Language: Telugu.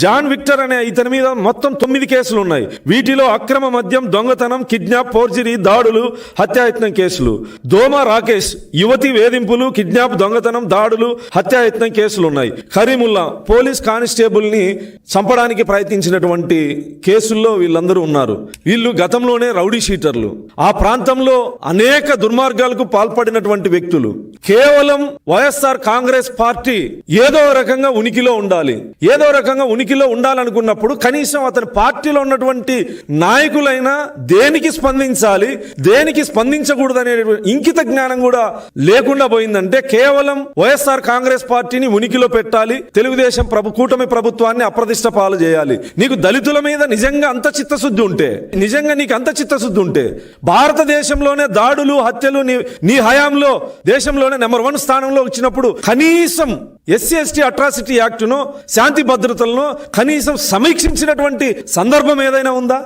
జాన్ విక్టర్ అనే ఇతని మీద మొత్తం తొమ్మిది కేసులు ఉన్నాయి. వీటిలో అక్రమ మద్యం దొంగతనం కిడ్నాప్ ఫోర్జరీ దాడులు హత్యాయత్నం కేసులు. దోమ రాకేష్ యువతి వేధింపులు కిడ్నాప్ దొంగతనం దాడులు హత్యాయత్నం కేసులు ఉన్నాయి. కరీముల్లా పోలీస్ కానిస్టేబుల్ని చంపడానికి ప్రయత్నించినటువంటి కేసుల్లో వీళ్ళందరూ ఉన్నారు. వీళ్ళు గతంలోనే రౌడీ షీటర్లు. ఆ ప్రాంతంలో అనేక దుర్మార్గాలకు పాల్పడినటువంటి వ్యక్తులు. కేవలం వైఎస్ఆర్ కాంగ్రెస్ పార్టీ ఏదో రకంగా ఉనికిలో ఉండాలి. ఏదో రకంగా ఉనికిలో ఉండాలనుకున్నప్పుడు కనీసం అతని పార్టీలో ఉన్నటువంటి నాయకులైనా దేనికి స్పందించాలి దేనికి స్పందించకూడదనే ఇంకిత జ్ఞానం కూడా లేకుండా పోయిందంటే కేవలం వైఎస్ఆర్ కాంగ్రెస్ పార్టీని ఉనికిలో పెట్టాలి తెలుగుదేశం ప్రభు కూటమి ప్రభుత్వాన్ని అప్రతిష్ట పాలు చేయాలి. నీకు దళితుల మీద నిజంగా అంత చిత్తశుద్ధి ఉంటే నిజంగా నీకు అంత చిత్తశుద్ధి ఉంటే భారతదేశంలోనే దాడులు హత్యలు నీ నీ హయాంలో దేశంలోనే నెంబర్ వన్ స్థానంలో వచ్చినప్పుడు కనీసం ఎస్సీ ఎస్టీ అట్రాసిటీ యాక్టును శాంతి భద్రతలను కనీసం సమీక్షించినటువంటి సందర్భం ఏదైనా ఉందా?